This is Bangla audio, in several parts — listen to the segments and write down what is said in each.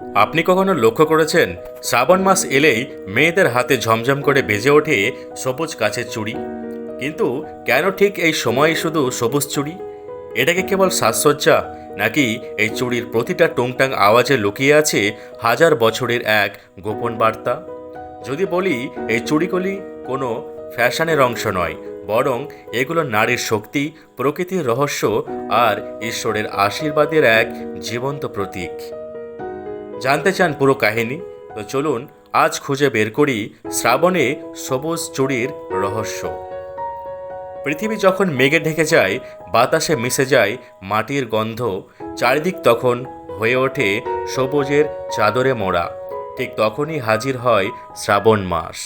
আপনি কখনো লক্ষ্য করেছেন, শ্রাবণ মাস এলেই মেয়েদের হাতে ঝমঝম করে বেজে ওঠে সবুজ গাছের চুড়ি? কিন্তু কেন ঠিক এই সময় শুধু সবুজ চুড়ি? এটাকে কেবল সাজসজ্জা, নাকি এই চুড়ির প্রতিটা টুংটাং আওয়াজে লুকিয়ে আছে হাজার বছরের এক গোপন বার্তা? যদি বলি, এই চুড়িগুলি কোনো ফ্যাশনের অংশ নয়, বরং এগুলো নারীর শক্তি, প্রকৃতির রহস্য আর ঈশ্বরের আশীর্বাদের এক জীবন্ত প্রতীক। জানতে চান পুরো কাহিনী, তো চলুন আজ খুঁজে বের করি শ্রাবণে সবুজ চুড়ির রহস্য। পৃথিবী যখন মেঘে ঢেকে যায়, বাতাসে মিশে যায় মাটির গন্ধ, চারিদিক তখন হয়ে ওঠে সবুজের চাদরে মোড়া। ঠিক তখনই হাজির হয় শ্রাবণ মাস।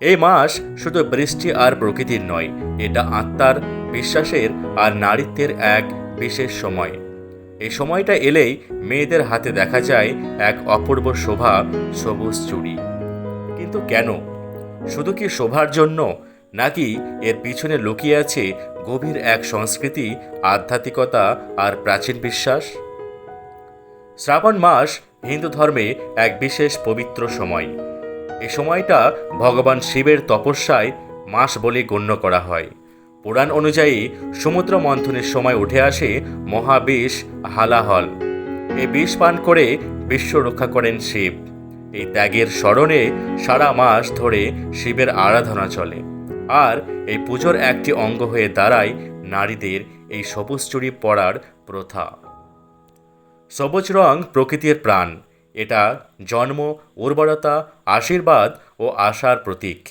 এই মাস শুধু বৃষ্টি আর প্রকৃতির নয়, এটা আত্মার, বিশ্বাসের আর নারীত্বের এক বিশেষ সময়। এই সময়টা এলেই মেয়েদের হাতে দেখা যায় এক অপূর্ব শোভা সবুজ চুড়ি। কিন্তু কেন? শুধু কি শোভার জন্য, নাকি এর পিছনে লুকিয়ে আছে গভীর এক সংস্কৃতি, আধ্যাত্মিকতা আর প্রাচীন বিশ্বাস? শ্রাবণ মাস হিন্দু ধর্মে এক বিশেষ পবিত্র সময়। এ সময়টা ভগবান শিবের তপস্যায় মাস বলে গণ্য করা হয়। পুরাণ অনুযায়ী সমুদ্র মন্থনের সময় উঠে আসে মহাবিষ হালাহল। এই বিষ পান করে বিশ্ব রক্ষা করেন শিব। এই ত্যাগের স্মরণে সারা মাস ধরে শিবের আরাধনা চলে। আর এই পুজোর একটি অঙ্গ হয়ে দাঁড়ায় নারীদের এই সবুজ চুড়ি পরার প্রথা। সবুজ রং প্রকৃতির প্রাণ। এটা জন্ম, উর্বরতা, আশীর্বাদ ও আশার প্রতীক।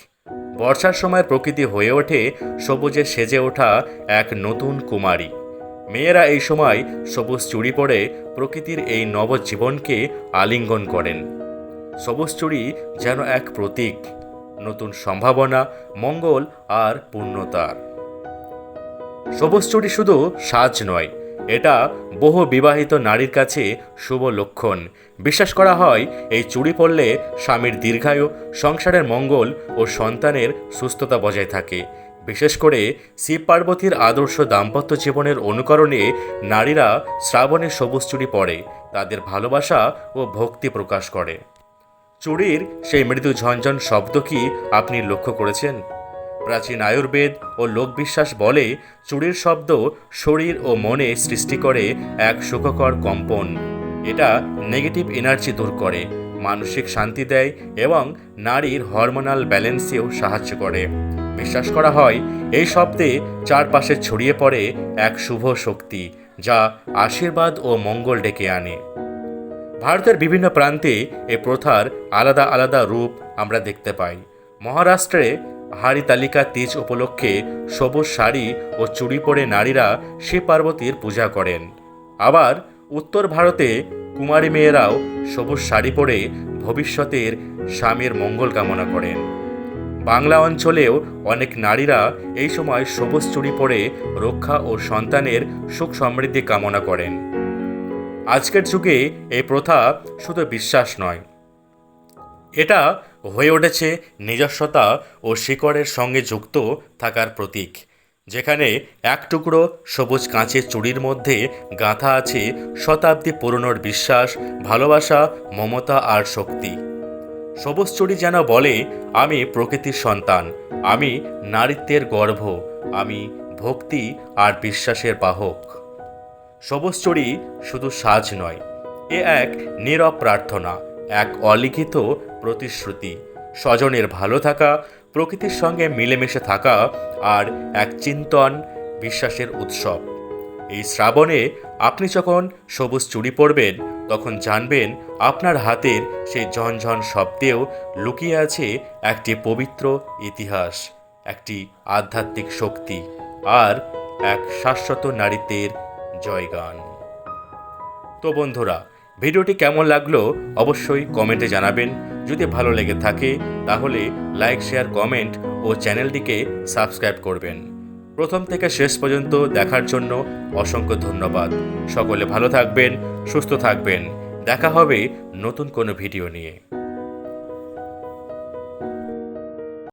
বর্ষার সময় প্রকৃতি হয়ে ওঠে সবুজে সেজে ওঠা এক নতুন কুমারী। মেয়েরা এই সময় সবুজ চুড়ি পরে প্রকৃতির এই নবজীবনকে আলিঙ্গন করেন। সবুজ চুড়ি যেন এক প্রতীক, নতুন সম্ভাবনা, মঙ্গল আর পূর্ণতার সবুজ চুড়ি শুধু সাজ নয় এটা বহু বিবাহিত নারীর কাছে শুভ লক্ষণ। বিশ্বাস করা হয়, এই চুড়ি পরলে স্বামীর দীর্ঘায়ু, সংসারের মঙ্গল ও সন্তানের সুস্থতা বজায় থাকে। বিশেষ করে শিব পার্বতীর আদর্শ দাম্পত্য জীবনের অনুকরণে নারীরা শ্রাবণে সবুজ চুড়ি পরে তাদের ভালোবাসা ও ভক্তি প্রকাশ করে। চুড়ির সেই মৃদু ঝনঝন শব্দ কি আপনি লক্ষ্য করেছেন? প্রাচীন আয়ুর্বেদ ও লোকবিশ্বাস বলে চুড়ির শব্দ শরীর ও মনে সৃষ্টি করে এক সুখকর কম্পন। এটা নেগেটিভ এনার্জি দূর করে, মানসিক শান্তি দেয় এবং নারীর হরমোনাল ব্যালেন্সেও সাহায্য করে। বিশ্বাস করা হয়, এই শব্দে চারপাশে ছড়িয়ে পড়ে এক শুভ শক্তি যা আশীর্বাদ ও মঙ্গল ডেকে আনে। ভারতের বিভিন্ন প্রান্তে এ প্রথার আলাদা আলাদা রূপ আমরা দেখতে পাই। মহারাষ্ট্রে হাড়ি তালিকা তীজ উপলক্ষে সবুজ শাড়ি ও চুড়ি পরে নারীরা শিব পার্বতীর পূজা করেন। আবার উত্তর ভারতে কুমারী মেয়েরাও সবুজ শাড়ি পরে ভবিষ্যতের স্বামীর মঙ্গল কামনা করেন। বাংলা অঞ্চলেও অনেক নারীরা এই সময় সবুজ চুড়ি পরে রক্ষা ও সন্তানের সুখ সমৃদ্ধি কামনা করেন। আজকের যুগে এই প্রথা শুধু বিশ্বাস নয়। এটা হয়ে উঠেছে নিজস্বতা ও শিকড়ের সঙ্গে যুক্ত থাকার প্রতীক, যেখানে এক টুকরো সবুজ কাঁচের চুড়ির মধ্যে গাঁথা আছে শতাব্দী পুরনোর বিশ্বাস, ভালোবাসা, মমতা আর শক্তি। সবুজ চুড়ি যেন বলে, আমি প্রকৃতির সন্তান, আমি নারীত্বের গর্ভ, আমি ভক্তি আর বিশ্বাসের বাহক। সবুজ চুড়ি শুধু সাজ নয়, এ এক নীরব প্রার্থনা, এক অলিখিত প্রতিশ্রুতি। স্বজনের ভালো থাকা, প্রকৃতির সঙ্গে মিলেমিশে থাকা আর এক চিন্তন বিশ্বাসের উৎসব। এই শ্রাবণে আপনি যখন সবুজ চুড়ি পরবেন, তখন জানবেন আপনার হাতের সেই ঝনঝন শব্দেও লুকিয়ে আছে একটি পবিত্র ইতিহাস, একটি আধ্যাত্মিক শক্তি আর এক শাশ্বত নারীত্বের জয়গান। তো বন্ধুরা, ভিডিওটি কেমন লাগল অবশ্যই কমেন্টে জানাবেন। যদি ভালো লেগে থাকে, তাহলে লাইক শেয়ার কমেন্ট ও চ্যানেলটিকে সাবস্ক্রাইব করবেন। প্রথম থেকে শেষ পর্যন্ত দেখার জন্য অসংখ্য ধন্যবাদ। সকলে ভালো থাকবেন, সুস্থ থাকবেন। দেখা হবে নতুন কোনো ভিডিও নিয়ে।